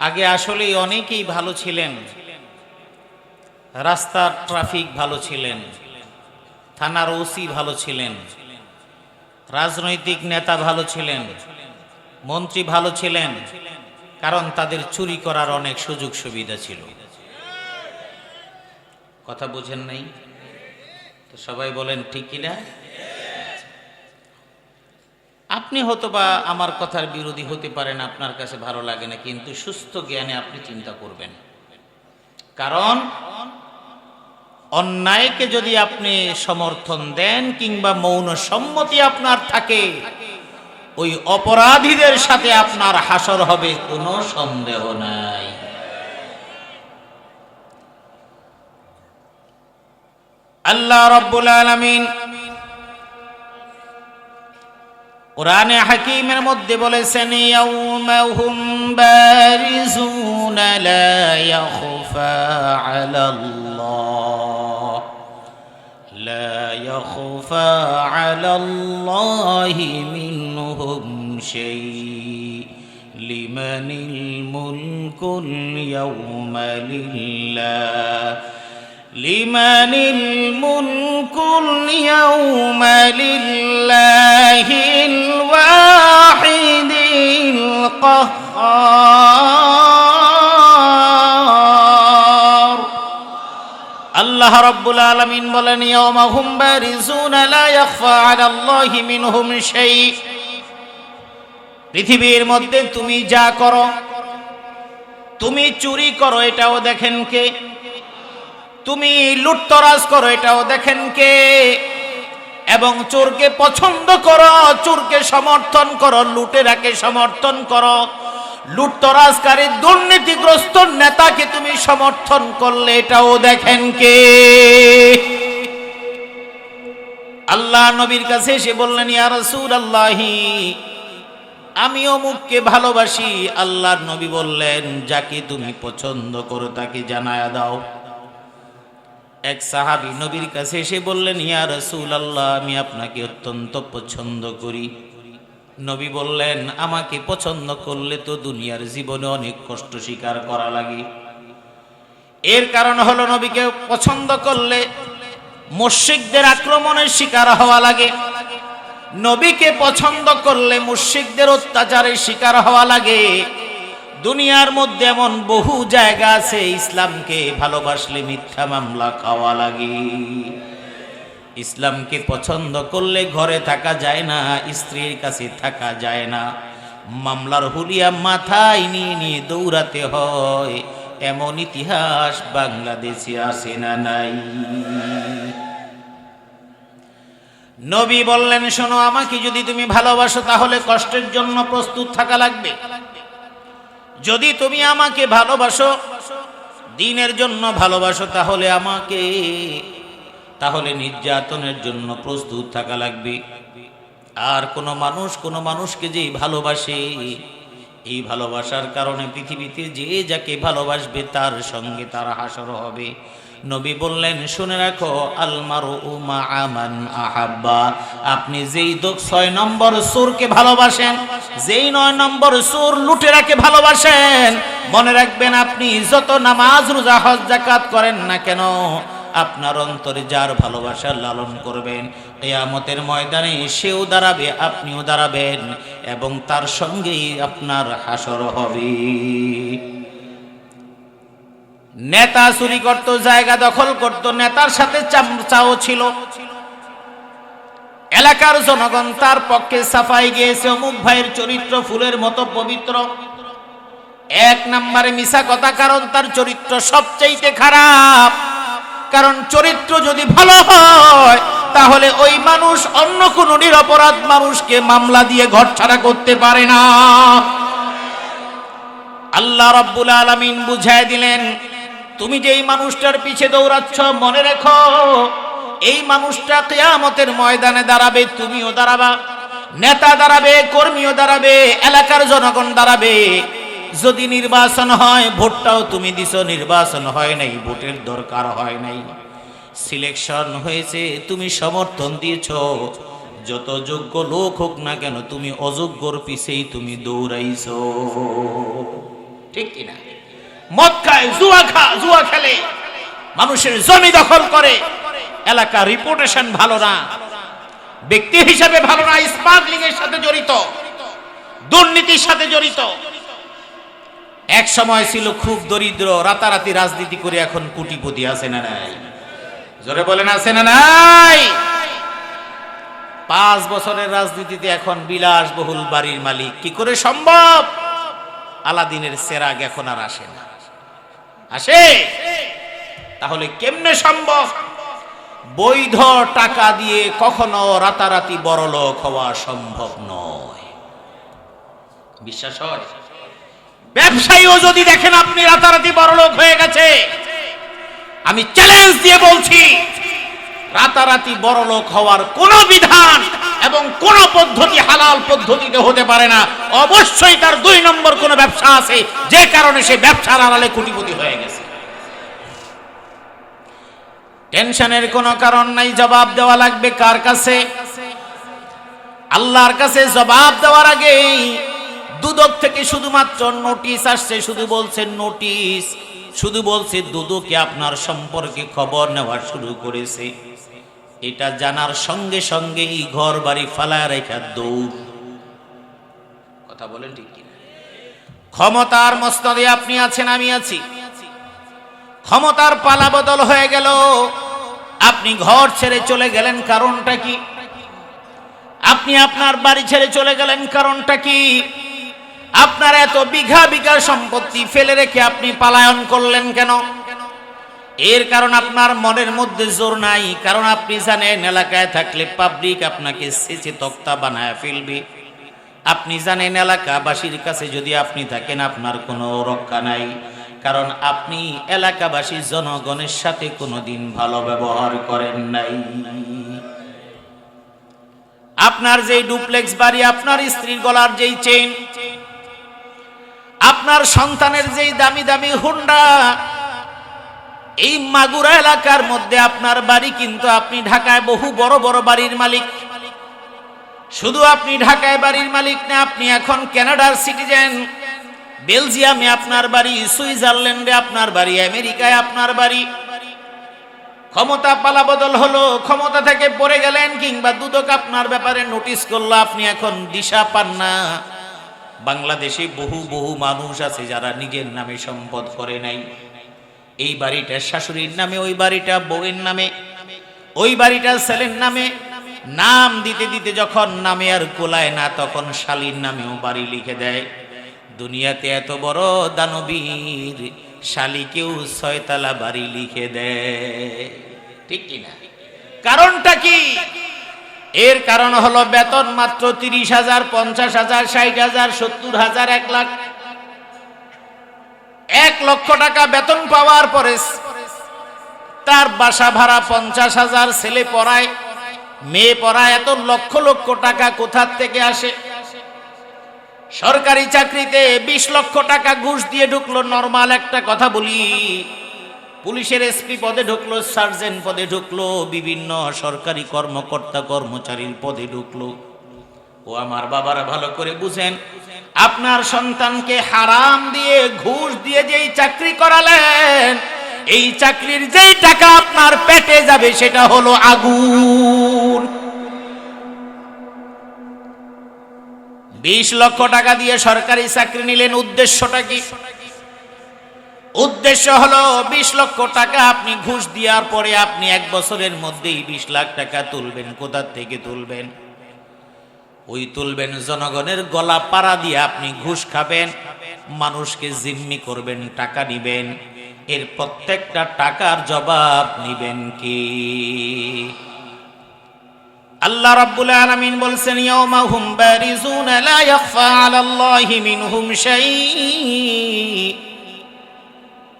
আগে আসলেই অনেকেই ভালো ছিলেন। রাস্তার ট্রাফিক ভালো ছিলেন। থানার ওসি ভালো ছিলেন। রাজনৈতিক নেতা ভালো ছিলেন। মন্ত্রী ভালো ছিলেন। কারণ তাদের চুরি করার অনেক সুযোগ সুবিধা ছিল। কথা বোঝেন নাই? তো সবাই বলেন, ঠিক কিনা? আপনি হয়তো বা আমার কথার বিরোধী হতে পারেন, আপনার কাছে ভালো লাগে না, কিন্তু সুস্থ জ্ঞানে আপনি চিন্তা করবেন। কারণ অন্যায়কে যদি আপনি সমর্থন দেন কিংবা মৌন সম্মতি আপনার থাকে, ওই অপরাধীদের সাথে আপনার হাসর হবে কোনো সন্দেহ নাই। আল্লাহ রব্বুল আলামিন কোরআনে হাকিমের মধ্যে বলেছেন ইয়াউমাহুম বারিজুনা লা ইয়াখফা আলাল্লাহ লা ইয়াখফা আলাল্লাহি মিনহুম শাই লিমানিল মুলকুল ইয়াউমা লিল্লাহ لمن الملك اليوم لله الواحد القهار আল্লাহ রাব্বুল আলামিন বলেন ইয়াউমা হুম বারিজুনা লা ইয়াখফা আলাল্লাহি মিনহুম শাই পৃথিবীর মধ্যে তুমি যা করো তুমি চুরি করো এটাও দেখেন কে তুমি লুটতরাজ করো, এটাও দেখেন কে? এবং চোরকে পছন্দ করো, চোরকে সমর্থন করো, লুটেরাকে সমর্থন করো। লুটতরাজকারী দুর্নীতিগ্রস্ত নেতাকে তুমি সমর্থন করলে, এটাও দেখেন কে? আল্লাহ নবীর কাছে এসে বললেন, ইয়া রাসূল আল্লাহি আমি অমুককে ভালোবাসি। আল্লাহর নবী বললেন, যাকে তুমি পছন্দ করো তাকে জানায়া দাও। এক সাহাবি নবীর কাছে এসে বললেন, ইয়া রসুল আল্লাহ আমি আপনাকে অত্যন্ত পছন্দ করি। নবী বললেন, আমাকে পছন্দ করলে তো দুনিয়ার জীবনে অনেক কষ্ট স্বীকার করা লাগে। এর কারণ হলো নবীকে পছন্দ করলে মুশরিকদের আক্রমণের শিকার হওয়া লাগে। নবীকে পছন্দ করলে মুশরিকদের অত্যাচারের শিকার হওয়া লাগে। দুনিয়ার মধ্যে এমন বহু জায়গা আছে ইসলামকে ভালোবাসলে মিথ্যা মামলা খাওয়া লাগে। ইসলামকে পছন্দ করলে ঘরে থাকা যায় না, স্ত্রীর কাছে থাকা যায় না। মামলার হুলিয়া মাথায় নিয়ে নিয়ে দৌড়াতে হয়, এমন ইতিহাস বাংলাদেশে আসে না নাই। নবী বললেন, শোনো, আমাকে যদি তুমি ভালোবাসো, তাহলে কষ্টের জন্য প্রস্তুত থাকা লাগবে। যদি তুমি আমাকে ভালোবাসো, দিনের জন্য ভালোবাসো তাহলে আমাকে, তাহলে নির্যাতনের জন্য প্রস্তুত থাকা লাগবে। আর কোনো মানুষ, কোনো মানুষকে যেই ভালোবাসে, এই ভালোবাসার কারণে পৃথিবীতে যে যাকে ভালোবাসবে তার সঙ্গে তার হাসর হবে। নবী বললেন, শুনে রাখো আলমারু উমা আমান আহাব্বা। আপনি যেই ছয় নম্বর সুরকে ভালোবাসেন, যেই নয় নম্বর সুর লুটেরাকে ভালোবাসেন, মনে রাখবেন আপনি যত নামাজ, রোজা, হজ জাকাত করেন না কেন, আপনার অন্তরে যার ভালোবাসা লালন করবেন, কেয়ামতের ময়দানে সেও দাঁড়াবে, আপনিও দাঁড়াবেন এবং তার সঙ্গেই আপনার হাসর হবে। নেতা চুরি করত, জায়গা দখল করত, নেতার সাথে চাও ছিল। এলাকার জনগণ তার পক্ষে সাফাই গিয়েছে, অমুক ভাইয়ের চরিত্র ফুলের মতো পবিত্র। এক নম্বরে মিশা কথা, কারণ তার চরিত্র সবচাইতে খারাপ। কারণ চরিত্র যদি ভালো হয়, তাহলে ওই মানুষ অন্য কোনো নিরপরাধ মানুষকে মামলা দিয়ে ঘর ছাড়া করতে পারে না। আল্লাহ রব্বুল আলমিন বুঝায় দিলেন তুমি যে এই মানুষটার পিছে দৌড়াচ্ছ, মনে রেখো, এই মানুষটা কেয়ামতের ময়দানে দাঁড়াবে, তুমিও দাঁড়াবা। নেতা দাঁড়াবে, কর্মীও দাঁড়াবে, এলাকার জনগণ দাঁড়াবে। যদি নির্বাচন হয়, ভোটটাও তুমি দিছ, নির্বাচন হয় নাই, ভোটের দরকার হয় নাই। সিলেকশন হয়েছে, তুমি সমর্থন দিয়েছ। যত যোগ্য লোক হোক না কেন, তুমি অযোগ্যর পিছেই তুমি দৌড়াইছো। ঠিক কিনা? মদ খায় জুয়া খা, জুয়া খেলে। মানুষের জমি দখল করে। এলাকা রিপোর্টেশন ভালো না। ব্যক্তি হিসাবে ভালো না স্মাগলিং এর সাথে জড়িত। দুর্নীতির সাথে জড়িত। এক সময় ছিল খুব দরিদ্র, রাতারাতি রাজনীতি করে এখন কোটিপতি আছে না নাই? জোরে বলেন, আছে না নাই? পাঁচ বছরের রাজনীতিতে এখন বিলাসবহুল বাড়ির মালিক। কি করে সম্ভব? আলাদিনের সেরাগ এখন আর আসে না। আসে। তাহলে কেমনে সম্ভব? বৈধ টাকা দিয়ে কখনো রাতারাতি বড়লোক হওয়া সম্ভব নয়। বিশ্বাস হয়? ব্যবসায়ীও যদি দেখেন আপনি রাতারাতি বড়লোক হয়ে গেছে, আমি চ্যালেঞ্জ দিয়ে বলছি, রাতারাতি বড়লোক হওয়ার কোনো বিধান এবং কোন পদ্ধতি হালাল পদ্ধতিতে হতে পারে না। অবশ্যই তার দুই নম্বর কোন ব্যবসা আছে, যে কারণে সে ব্যবসার আড়ালে কোটিপতি হয়ে গেছে। টেনশনের কোনো কারণ নাই, জবাব দেওয়া লাগবে কার কাছে? আল্লাহর কাছে জবাব দেওয়ার আগেই দুদক থেকে শুধুমাত্র নোটিশ আসছে, শুধু বলছে নোটিশ শুধু বলছে দুদকে আপনার সম্পর্কে খবর নেওয়া শুরু করেছে। এটা জানার সঙ্গে সঙ্গেই ঘর বাড়ি ফালায় রেখা দৌড়। কথা বলেন ঠিক কিনা? ক্ষমতার মস্তদে আপনি আছেন, আমি আছি। ক্ষমতার পালা বদল হয়ে গেল। আপনি ঘর ছেড়ে চলে গেলেন কারণটা কি? আপনি আপনার বাড়ি ছেড়ে চলে গেলেন কারণটা কি? আপনার এত বিঘা বিঘা সম্পত্তি ফেলে রেখে আপনি পালায়ন করলেন কেন? এর কারণ আপনার মনের মধ্যে জোর নাই, কারণ আপনি জানেন এলাকায় থাকলে পাবলিক আপনাকে সেচে তক্তা বানায় ফেলবে। আপনি জানেন এলাকাবাসীর কাছে যদি আপনি থাকেন আপনার কোনো রক্ষা নাই, কারণ আপনি এলাকাবাসী জনগণের সাথে কোনোদিন ভালো ব্যবহার করেন নাই। আপনার যেই ডুপ্লেক্স বাড়ি, আপনার স্ত্রীর গলার যেই চেইন আপনার সন্তানের যেই দামি দামি হুন্ডা এই মাগুরা এলাকার মধ্যে আপনার বাড়ি কিন্তু আপনি ঢাকায় বহু বড় বড় বাড়ির মালিক। শুধু আপনি ঢাকায় বাড়ির মালিক না, আপনি এখন কানাডার সিটিজেন। বেলজিয়ামে আপনার বাড়ি, সুইজারল্যান্ডে আপনার বাড়ি, আমেরিকায় আপনার বাড়ি। ক্ষমতা পালা বদল হলো, ক্ষমতা থেকে পড়ে গেলেন কিংবা দুদক আপনার ব্যাপারে নোটিশ করল, আপনি এখন দিশা পান না। বাংলাদেশে বহু বহু মানুষ আছে যারা নিজের নামে সম্পদ করে নাই। এই বাড়িটা শাশুড়ির নামে, ওই বাড়িটা বউয়ের নামে, ওই বাড়িটা ছেলের নামে। নাম দিতে দিতে যখন নামে আর কোলায় না, তখন শালীর নামেও বাড়ি লিখে দেয়। দুনিয়াতে এত বড় দানবীর শালিকেও ছয়তলা বাড়ি লিখে দেয়। ঠিক কিনা কারণটা কি? এর কারণ হলো বেতন মাত্র তিরিশ হাজার, পঞ্চাশ হাজার, ষাট হাজার, সত্তর হাজার, এক লাখ এক লক্ষ টাকা বেতন পাওয়ার পরে তার বাসা ভাড়া পঞ্চাশ হাজার, ছেলে পড়ায়, মেয়ে পড়ায়, এত লক্ষ লক্ষ টাকা কোথার থেকে আসে? সরকারি চাকরিতে বিশ লক্ষ টাকা ঘুষ দিয়ে ঢুকলো, নর্মাল একটা কথা বলি। পুলিশের এসপি পদে ঢুকলো, সার্জেন্ট পদে ঢুকলো, বিভিন্ন সরকারি কর্মকর্তা কর্মচারীর পদে ঢুকলো। ও আমার বাবারা ভালো করে বুঝেন। আপনার সন্তানকে হারাম দিয়ে, ঘুষ দিয়ে যেই চাকরি করালেন, এই চাকরির যেই টাকা আপনার পেটে যাবে, সেটা হলো আগুন। বিশ লক্ষ টাকা দিয়ে সরকারি চাকরি নিলেন, উদ্দেশ্যটা কি? উদ্দেশ্য হলো, বিশ লক্ষ টাকা আপনি ঘুষ দেওয়ার পরে আপনি এক বছরের মধ্যেই বিশ লাখ টাকা তুলবেন কোথার থেকে তুলবেন? ওই তুলবেন জনগণের গলা পাড়া দিয়ে আপনি ঘুষ খাবেন, মানুষকে জিম্মি করবেন, টাকা নিবেন। এর প্রত্যেকটা টাকার জবাব নিবেন কি? আল্লাহ রাব্বুল আলামিন বলছেন, ইয়াউমা হুম বারিজুন লা ইয়াখফা আলাল্লাহি মিনহুম শাই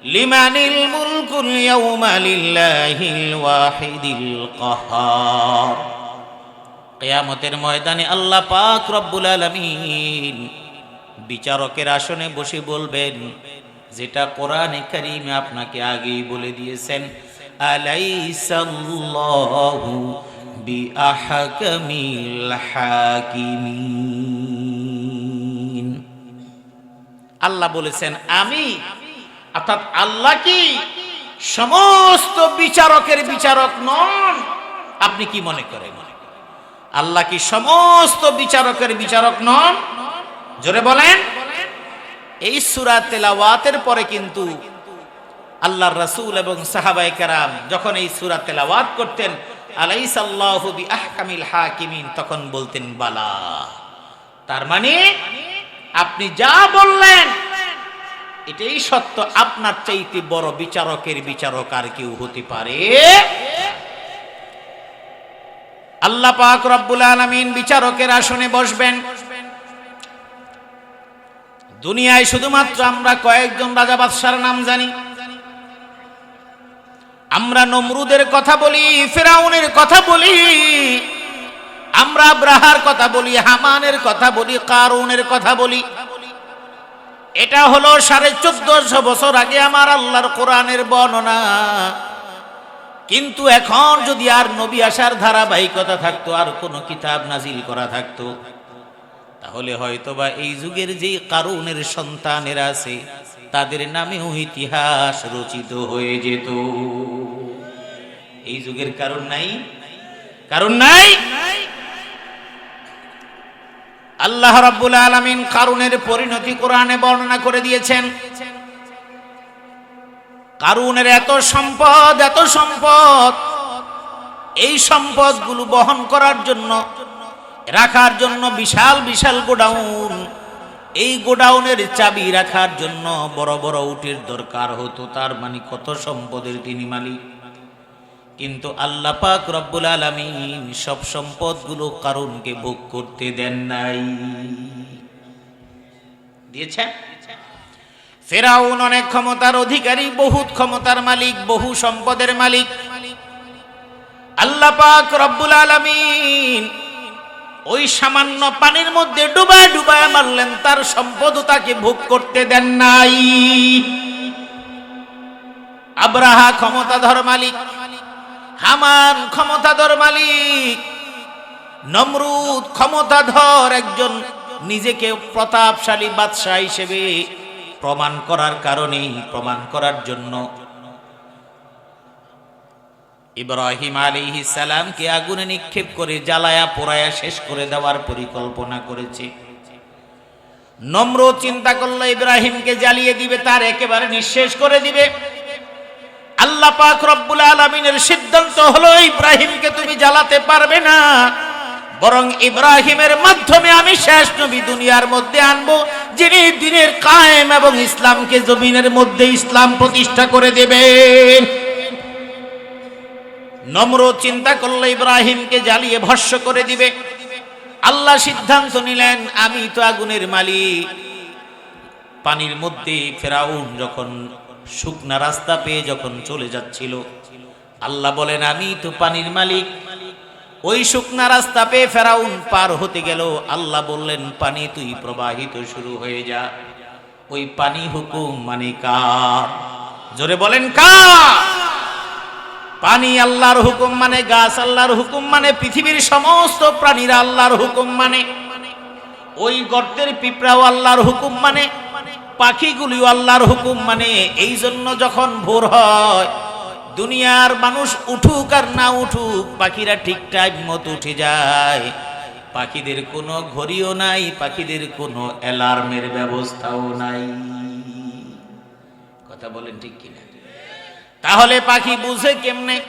লিমানিল মুলকুল ইয়াউমা লিল্লাহিল ওয়াহিদিল কাহার। কিয়ামতের ময়দানে আল্লাহ পাক রব্বুল আলামিন বিচারকের আসনে বসে বলবেন, যেটা কোরআন কারিমে আপনাকে আগেই বলে দিয়েছেন, আলাইসাল্লাহু বিআহকামিল হাকিমিন। আল্লাহ বলেছেন, আমি, অর্থাৎ আল্লাহ কি? সমস্ত বিচারকের বিচারক নন। আপনি কি মনে করেন? আল্লাহ কি সমস্ত বিচারকের বিচারক নন? জোরে বলেন। এই সুরা তেলাওয়াতের পরে কিন্তু আল্লাহর রাসূল এবং সাহাবায়ে কেরাম যখন এই সূরা তেলাওয়াত করতেন, আলাইসাল্লাহু বিআহকামিল হাকিমিন, তখন বলতেন, বালা। তার মানে আপনি যা বললেন, এটাই সত্য। আপনার চাইতে বড় বিচারকের বিচারক আর কেউ হতে পারে আল্লাহ পাক রব্বুল আলামিন বিচারকের আসনে বসবেন। দুনিয়ায় শুধুমাত্র আমরা কয়েকজন রাজা বাদশার নাম জানি। আমরা নমরুদের কথা বলি, ফেরাউনের কথা বলি, আমরা ব্রাহার কথা বলি, হামানের কথা বলি, কারুনের কথা বলি। এটা হলো সাড়ে চোদ্দশো বছর আগে আমার আল্লাহর কোরআনের বর্ণনা। কিন্তু এখন যদি আর নবী আসার ধারাবাহিকতা থাকতো, আর কোনো কিতাব নাজিল করা থাকতো, তাহলে হয়তোবা এই যুগের যে কারুনের সন্তানেরা আছে, তাদের নামেও ইতিহাস রচিত হয়ে যেত। এই যুগের কারণ নাই? কারণ নাই? আল্লাহ রাব্বুল আলামিন কারুনের পরিণতি কোরআনে বর্ণনা করে দিয়েছেন কারুনের এত সম্পদ এত সম্পদ। এই সম্পদগুলো বহন করার জন্য, রাখার জন্য বিশাল বিশাল গোডাউন। এই গোডাউনের চাবি রাখার জন্য বড় বড় উটের দরকার হতো, তার মানে কত সম্পদের তিনি মালিক। কিন্তু আল্লাহ পাক রব্বুল আলামিন সব সম্পদগুলো কারণকে ভোগ করতে দেন নাই। দিয়েছেন? ফেরাউন অনেক ক্ষমতার অধিকারী, বহুত ক্ষমতার মালিক, বহু সম্পদের মালিক। আল্লাহ পাক রব্বুল আলামিন ওই সামান্য পানির মধ্যে ডুবায় ডুবায় মারলেন, তার সম্পদ তাকে ভোগ করতে দেন নাই। আব্রাহা ক্ষমতাধর মালিক, হামান ক্ষমতাধর মালিক, নমরুদ ক্ষমতাধর একজন নিজেকে প্রতাপশালী বাদশাহ হিসেবে প্রমাণ করার কারণেই, প্রমাণ করার জন্য। ইব্রাহিম আলিহি সালামকে আগুনে নিক্ষেপ করে জ্বালায়া পোড়ায়া শেষ করে দেওয়ার পরিকল্পনা করেছে। নম্র চিন্তা করল ইব্রাহিমকে জ্বালিয়ে দিবে, তার একেবারে নিঃশেষ করে দিবে। আল্লাহ পাক রব্বুল আলমিনের সিদ্ধান্ত হলো, ইব্রাহিমকে তুমি জ্বালাতে পারবে না। বরং ইব্রাহিমের মাধ্যমে আমি শেষ নবী দুনিয়ার মধ্যে আনব, যিনি দিনের কায়েম এবং ইসলামকে জমিনের মধ্যে ইসলাম প্রতিষ্ঠা করে দেবেন। নম্র চিন্তা করলে ইব্রাহিমকে জ্বালিয়ে ভস্য করে দিবে। আল্লাহ সিদ্ধান্ত নিলেন, আমি তো আগুনের মালিক। পানির মধ্যে ফেরাউন যখন শুকনা রাস্তা পেয়ে যখন চলে যাচ্ছিল, আল্লাহ বলেন, আমি তো পানির মালিক। ওই শুকনা রাস্তা পেয়ে ফেরাউন পার হতে গেল। আল্লাহ বললেন, পানি তুই প্রবাহিত শুরু হয়ে যা। ওই পানি হুকুম মানে কার? জোরে বলেন, কার? পানি আল্লাহর হুকুম মানে গাছ, আল্লাহর হুকুম মানে পৃথিবীর সমস্ত প্রাণীরা আল্লাহর হুকুম মানে। ওই গর্তের পিঁপড়াও আল্লাহর হুকুম মানে পাখিগুলিও আল্লাহর হুকুম মানে। এই জন্য যখন ভোর হয় দুনিয়ার মানুষ উঠুক আর না উঠুক, পাখিরা ঠিক টাইম মতো উঠে যায়। পাখিদের কোনো ঘড়িও নাই, পাখিদের কোনো অ্যালার্মের ব্যবস্থাও নাই। কথা বলেন ঠিক কিনা? তাহলে পাখি বুঝে কেমনে?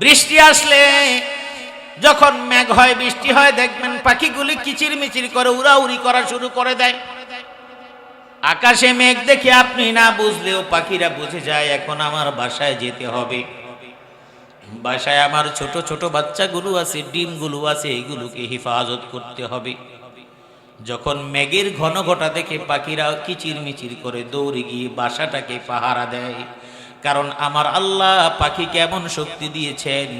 বৃষ্টি আসলে যখন মেঘ হয়, বৃষ্টি হয়, দেখবেন পাখিগুলি কিচির মিচির করে, উড়াউড়ি করা শুরু করে দেয়। আকাশে মেঘ দেখে আপনি না বুঝলেও পাখিরা বুঝে যায়, এখন আমার বাসায় যেতে হবে। বাসায় আমার ছোট ছোট বাচ্চাগুলো আছে, ডিমগুলো আছে, এগুলোকে হেফাজত করতে হবে। যখন মেঘের ঘন ঘটা দেখে পাখিরা কিচির মিচির করে দৌড়ে গিয়ে বাসাটাকে পাহারা দেয়, কারণ আমার আল্লাহ পাখি কেমন শক্তি দিয়েছেন।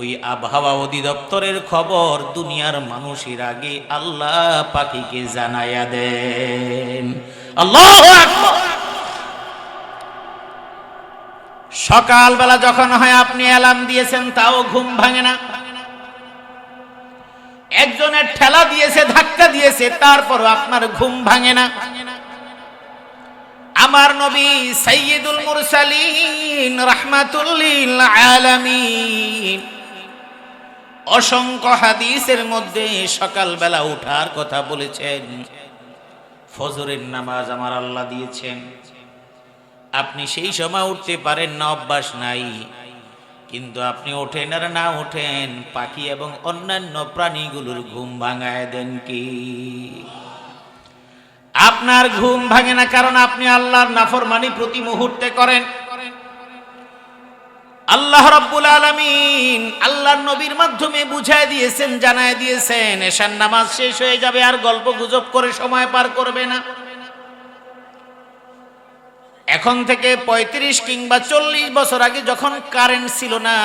ওই আবহাওয়া অধিদপ্তরের খবর দুনিয়ার মানুষের আগে আল্লাহ পাখিকে জানাইয়া দেন। আল্লাহ সকালবেলা যখন হয় আপনি অ্যালার্ম দিয়েছেন, তাও ঘুম ভাঙে না। একজনের ঠেলা দিয়েছে, ধাক্কা দিয়েছে তারপর আপনার ঘুম ভাঙে না। আমার নবী সাইয়্যিদুল মুরসালিন রাহমাতুল্লিল আলামিন অসংখ্য হাদিসের মধ্যে সকালবেলা উঠার কথা বলেছেন। ফজরের নামাজ আমার আল্লাহ দিয়েছেন। আপনি সেই সময় উঠতে পারেন না, অভ্যাস নাই। কিন্তু আপনি ওঠেন আর না ওঠেন, পাখি এবং অন্যান্য প্রাণীগুলোর ঘুম ভাঙায় দেন কি? আপনার ঘুম ভাঙে না কারণ আপনি আল্লাহর নাফরমানি প্রতি মুহূর্তে করেন। আল্লাহ রাব্বুল আলামিন আল্লাহর নবীর মাধ্যমে বুঝায় দিয়েছেন, জানায় দিয়েছেন, এশার নামাজ শেষ হয়ে যাবে, আর গল্প গুজব করে সময় পার করবে না। এখন থেকে ৩৫ কিংবা চল্লিশ বছর আগে যখন কারেন্ট ছিল না,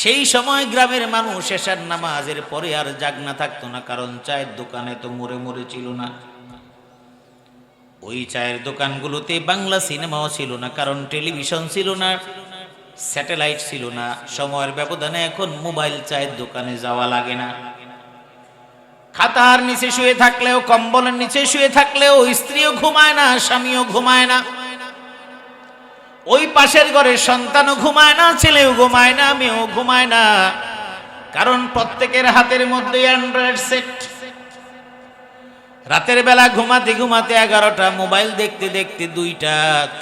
সেই সময় গ্রামের মানুষ এশার নামাজের পরে আর জাগ না থাকতো না, কারণ চায়ের দোকানে তো মরে মরে ছিল না। ওই চায়ের দোকানগুলোতে বাংলা সিনেমাও ছিল না, কারণ টেলিভিশন ছিল না। স্যাটেলাইট ছিল না। সময়ের ব্যবধানে এখন মোবাইল চায়ের দোকানে যাওয়া লাগে না। খাতার নিচে শুয়ে থাকলেও, কম্বলের নিচে শুয়ে থাকলেও স্ত্রীও ঘুমায় না, স্বামীও ঘুমায় না। ওই পাশের ঘরে সন্তানও ঘুমায় না, ছেলেও ঘুমায় না, মেয়েও ঘুমায় না। কারণ প্রত্যেকের হাতের মধ্যে অ্যান্ড্রয়েড সেট। রাতের বেলা ঘুমাতে ঘুমাতে এগারোটা, মোবাইল দেখতে দেখতে দুইটা,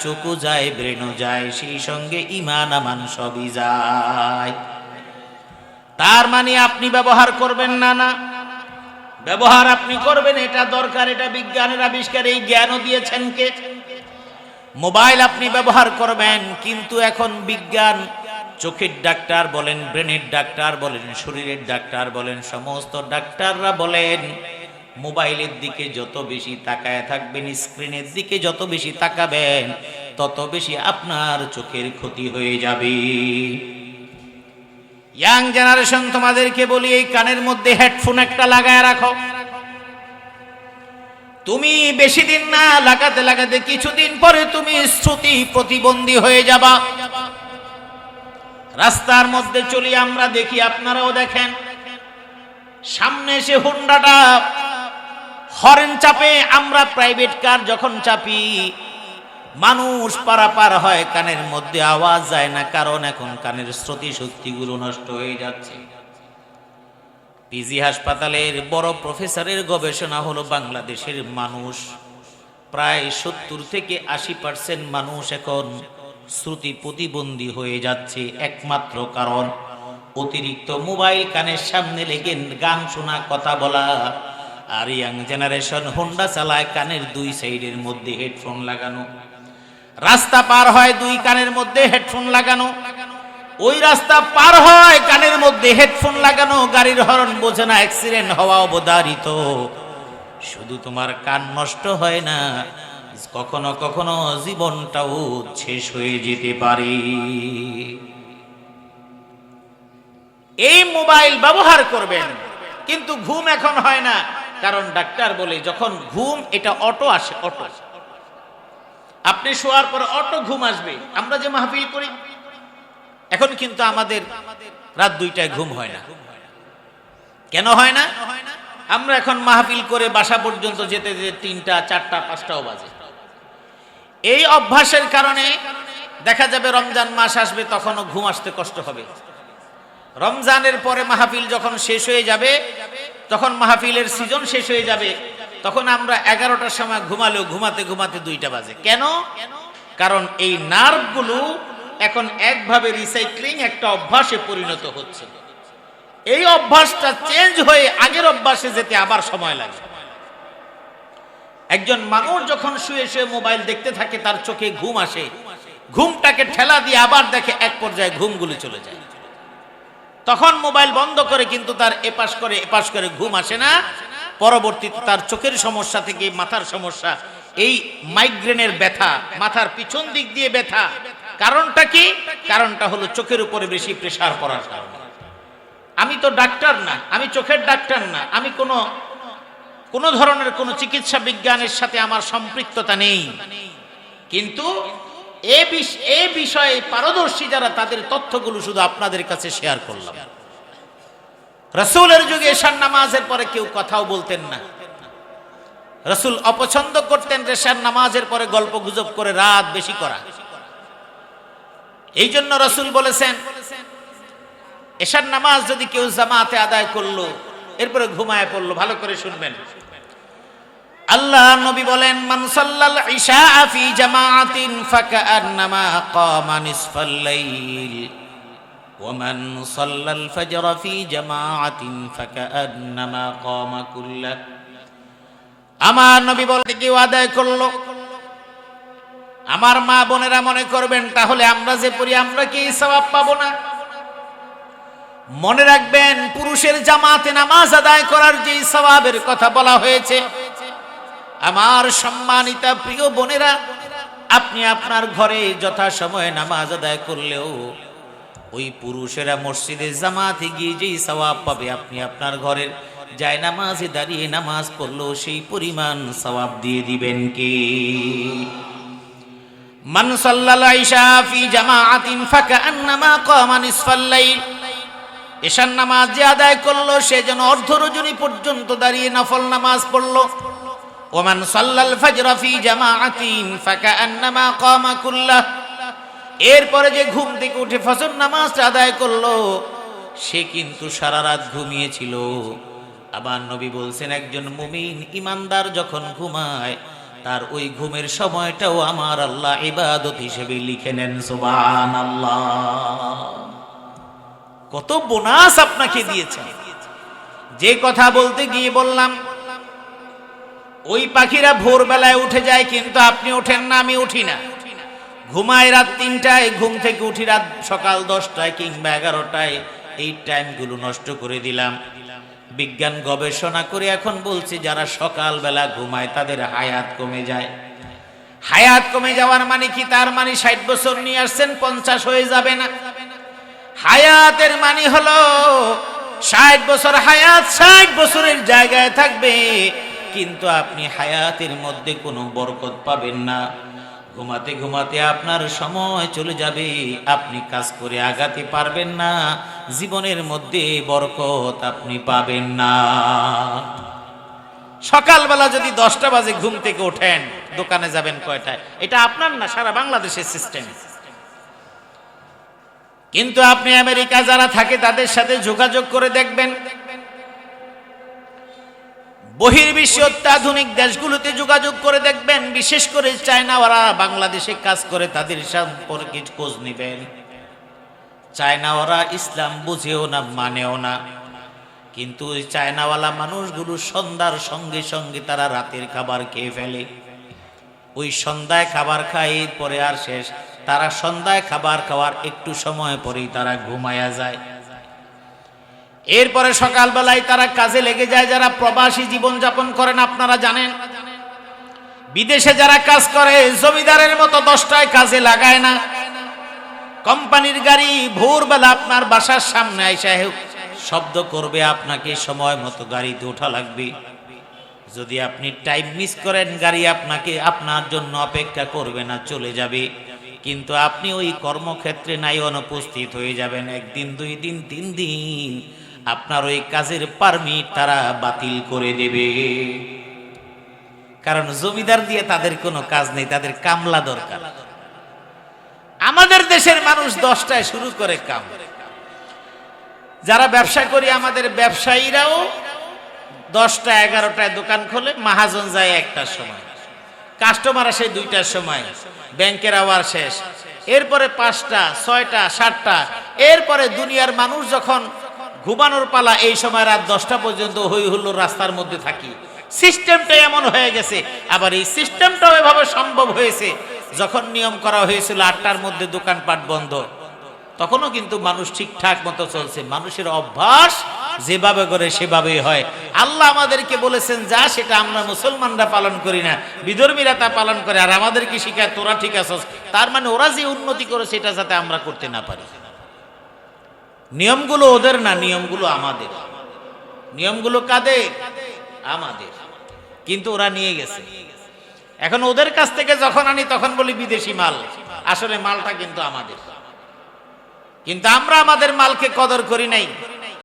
চোখও যায়, ব্রেনও যায়, সেই সঙ্গে ইমান আমান সবই যায়। তার মানে আপনি ব্যবহার করবেন না না? ব্যবহার আপনি করবেন, এটা দরকার, এটা বিজ্ঞানের আবিষ্কার, এই জ্ঞানও দিয়েছেন কে? মোবাইল আপনি ব্যবহার করবেন, কিন্তু এখন বিজ্ঞান, চোখের ডাক্তার বলেন, ব্রেনের ডাক্তার বলেন, শরীরের ডাক্তার বলেন, সমস্ত ডাক্তাররা বলেন মোবাইলের দিকে যত বেশি তাকায় থাকবেন, স্ক্রিনের দিকে যত বেশি তাকাবেন, তত বেশি আপনার চোখের ক্ষতি হয়ে যাবে। ইয়াং জেনারেশন তোমাদেরকে বলি, এই কানের মধ্যে হেডফোন একটা লাগায় রাখো। তুমি বেশি দিন না লাগাতে লাগাতে কিছুদিন পরে তুমি শ্রুতি প্রতিবন্ধী হয়ে যাবা। রাস্তার মধ্যে চলি, আমরা দেখি আপনারাও দেখেন। সামনে এসে হুন্ডাটা হরেন চাপে, আমরা প্রাইভেট কার যখন চাপি, মানুষ পারাপার হয়, কানের মধ্যে আওয়াজ যায় না, কারণ এখন কানের শ্রুতি শক্তিগুলো নষ্ট হয়ে যাচ্ছে। পিজি হাসপাতালের বড় প্রফেসরের গবেষণা হলো, বাংলাদেশের মানুষ, প্রায় সত্তর থেকে আশি পার্সেন্ট মানুষ এখন শ্রুতি প্রতিবন্ধী হয়ে যাচ্ছে, একমাত্র কারণ, অতিরিক্ত মোবাইল কানের সামনে লেগে গান শোনা, কথা বলা আর ইয়াং জেনারেশন হোন্ডা চালায়, কানের দুই সাইডের মধ্যে হেডফোন লাগানো। রাস্তা পার হয় দুই কানের মধ্যে হেডফোন লাগানো। ওই রাস্তা পার হয় কানের মধ্যে হেডফোন লাগানো। গাড়ির হরন বোঝে না অ্যাক্সিডেন্ট হওয়া অবধারিত। শুধু তোমার কান নষ্ট হয় না, কখনো কখনো জীবনটাও শেষ হয়ে যেতে পারে। এই মোবাইল ব্যবহার করবেন, কিন্তু ঘুম এখন হয় না। কারণ ডাক্তার বলে, যখন ঘুম, এটা অটো আসে, অটো। আপনি শোয়ার পর অটো ঘুম আসবে। আমরা যে মাহফিল করি, এখন কিন্তু আমাদের রাত দুইটায় ঘুম হয় না। কেন হয় না? আমরা এখন মাহফিল করে বাসা পর্যন্ত যেতে যেতে তিনটা, চারটা, পাঁচটাও বাজে। এই অভ্যাসের কারণে দেখা যাবে রমজান মাস আসবে, তখনও ঘুম আসতে কষ্ট হবে। রমজানের পরে মাহফিল যখন শেষ হয়ে যাবে তখন মাহফিলের সিজন শেষ হয়ে যাবে, তখন আমরা এগারোটার সময় ঘুমালেও ঘুমাতে ঘুমাতে দুইটা বাজে। কেন? কারণ এই নার্ভগুলো এখন একভাবে রিসাইক্লিং একটা অভ্যাসে পরিণত হচ্ছে। এই অভ্যাসটা চেঞ্জ হয়ে আগের অভ্যাসে যেতে আবার সময় লাগে। একজন মানুষ যখন শুয়ে শুয়ে মোবাইল দেখতে থাকে, তার চোখে ঘুম আসে। ঘুমটাকে ঠেলা দিয়ে আবার দেখে এক পর্যায়ে ঘুমগুলি চলে যায়। তখন মোবাইল বন্ধ করে কিন্তু তার এপাশ করে এপাশ করে ঘুম আসে না। পরবর্তীতে তার চোখের সমস্যা থেকে মাথার সমস্যা, এই মাইগ্রেনের ব্যথা, মাথার পিছন দিক দিয়ে ব্যথা। কারণটা কি? কারণটা হলো চোখের উপরে বেশি প্রেসার পড়ার কারণে। আমি তো ডাক্তার না, আমি চোখের ডাক্তার না, আমি কোনো কোনো ধরনের কোনো চিকিৎসা বিজ্ঞানের সাথে আমার সম্পৃক্ততা নেই। কিন্তু এ এ বিষয়ে পারদর্শী যারা, তাদের তথ্যগুলো শুধু আপনাদের কাছে শেয়ার করলাম। রসুলের যুগে এশার নামাজের পরে কেউ কথাও বলতেন না। রসুল অপছন্দ করতেন রেশার নামাজের পরে গল্প গুজব করে রাত বেশি করা। এই জন্য রসুল বলেছেন, এশার নামাজ যদি কেউ জামাতে আদায় করল, এরপরে ঘুমায় পড়ল, ভালো করে শুনবেন। আল্লাহ নবী বলেন মানসাল্লাল ঈশা আফি জামাতিন জামাআতিন ফাকান্নামা ক্বামা নিসফাল লাইল, ওয়া সাল্লাল ফজর ফি জামাআতিন ফাকান্নামা ক্বামা কুল্লা। আমার নবী বলতে কি আদায় করল? আমার মা বোনেরা মনে করবেন, তাহলে আমরা যে পড়ি, আমরা কি সওয়াব পাবো না? মনে রাখবেন, পুরুষের জামাতে নামাজ আদায় করার যে সওয়াবের কথা বলা হয়েছে আমার সম্মানিতা প্রিয় বোনেরা, আপনি আপনার ঘরে যথা সময়ে নামাজ আদায় করলেও ওই পুরুষেরা মসজিদে জামাতে গিয়ে যেই সওয়াব পাবে, আপনি আপনার ঘরের যায় নামাজে দাঁড়িয়ে নামাজ পড়লেও সেই পরিমাণ সওয়াব দিয়ে দিবেন কে? মান সাল্লাল আইশা ফি জামাআতিন ফাকান্নামা কামা নিসফাল এশার নামাজ যে আদায় করল, সে যেন অর্ধ রজনী পর্যন্ত দাঁড়িয়ে নফল নামাজ পড়ল। ওমান সাল্লাল ফাজরা ফি জামাআতিন ফাকান্নামা কামা কুল্লাহ। এরপরে যে ঘুম থেকে উঠে ফজর নামাজ আদায় করল, সে কিন্তু সারা রাত ঘুমিয়েছিল। আবার নবী বলছেন, একজন মুমিন ইমানদার যখন ঘুমায়, তার ওই ঘুমের সময়টাও আমার আল্লাহ ইবাদত হিসেবে লিখে নেন সুবান আল্লাহ কত বোনাস আপনাকে দিয়েছেন যে কথা বলতে গিয়ে বললাম ওই পাখিরা ভোরবেলায় উঠে যায়, কিন্তু আপনি ওঠেন না, আমি উঠি না। ঘুমায় রাত তিনটায়, ঘুম থেকে উঠি রাত সকাল দশটায় কিংবা এগারোটায়। এই টাইমগুলো নষ্ট করে দিলাম। বিজ্ঞান গবেষণা করে এখন বলছে, যারা সকালবেলা ঘুমায়, তাদের হায়াত কমে যায়। হায়াত কমে যাওয়ার মানে কি? তার মানে ষাট বছর নিয়ে আসছেন, পঞ্চাশ হয়ে যাবে না। হায়াতের মানে হলো, ষাট বছর হায়াত, ষাট বছরের জায়গায় থাকবে। কিন্তু আপনি হায়াতের মধ্যে কোনো বরকত পাবেন না। ঘুমাতে ঘুমাতে আপনার সময় চলে যাবে, আপনি কাজ করে আগাতে পারবেন না, জীবনের মধ্যে বরকত আপনি পাবেন না। সকালবেলা যদি দশটা বাজে ঘুম থেকে ওঠেন, দোকানে যাবেন কয়টায়? এটা আপনার না, সারা বাংলাদেশের সিস্টেম কিন্তু আপনি আমেরিকা যারা থাকে, তাদের সাথে যোগাযোগ করে দেখবেন বহির্বিশ্ব অত্যাধুনিক দেশগুলোতে যোগাযোগ করে দেখবেন, বিশেষ করে চায়না ওরা বাংলাদেশে কাজ করে, তাদের সম্পর্কে খোঁজ নেবেন। চায়না ওরা ইসলাম বুঝেও না, মানেও না। কিন্তু ওই চায়নাওয়ালা মানুষগুলো সন্ধ্যার সঙ্গে সঙ্গে তারা রাতের খাবার খেয়ে ফেলে। ওই সন্ধ্যায় খাবার খায় পরে আর শেষ, তারা সন্ধ্যায় খাবার খাওয়ার একটু সময় পরেই তারা ঘুমায়া যায়। এরপরে সকালবেলায় তারা কাজে লেগে যায়, যারা প্রবাসী জীবন যাপন করেন, আপনারা জানেন। বিদেশে যারা কাজ করে, জমিদারের মতো দশটায় কাজে লাগায় না। কোম্পানির গাড়ি ভোরবেলা আপনার বাসার সামনে আইসা শব্দ করবে, আপনাকে সময় মতো গাড়িতে ওঠা লাগবে। যদি আপনি টাইম মিস করেন, গাড়ি আপনাকে আপনার জন্য অপেক্ষা করবে না, চলে যাবে। কিন্তু আপনি ওই কর্মক্ষেত্রে নাই, অনুপস্থিত হয়ে যাবেন। একদিন, দুই দিন, তিন দিন আপনার ওই কাজের পারমিট তারা বাতিল করে দেবে। কারণ জমিদার দিয়ে তাদের কোনো কাজ নেই, তাদের কামলা দরকার। আমাদের দেশের মানুষ দশটায় শুরু করে কাম। যারা ব্যবসা করি, আমাদের ব্যবসায়ীরাও দশটা এগারোটায় দোকান খোলে, মাহাজন যায় একটার সময়। কাস্টমার আসে দুইটার সময়, ব্যাংকের আওয়ার শেষ। এরপরে পাঁচটা, ছয়টা, সাতটা, এরপরে দুনিয়ার মানুষ যখন ঘুমানোর পালা এই সময় রাত দশটা পর্যন্ত হই হুল্লোর রাস্তার মধ্যে থাকি। সিস্টেমটা এমন হয়ে গেছে। আবার এই সিস্টেমটাও এভাবে সম্ভব হয়েছে। যখন নিয়ম করা হয়েছিল আটটার মধ্যে দোকানপাট বন্ধ, তখনও কিন্তু মানুষ ঠিকঠাক মতো চলছে। মানুষের অভ্যাস যেভাবে করে সেভাবেই হয়। আল্লাহ আমাদেরকে বলেছেন, যা সেটা আমরা মুসলমানরা পালন করি না, বিধর্মীরা তা পালন করে। আর আমাদেরকে শিখায়, তোরা ঠিক আছস। তার মানে ওরা যে উন্নতি করে সেটা যাতে আমরা করতে না পারি। নিয়মগুলো ওদের না, নিয়মগুলো আমাদের। নিয়মগুলো কাদের? আমাদের। কিন্তু ওরা নিয়ে গেছে। এখন ওদের কাছ থেকে যখন আনি, তখন বলি বিদেশি মাল। আসলে মালটা কিন্তু আমাদের। কিন্তু আমরা আমাদের মালকে কদর করি নাই।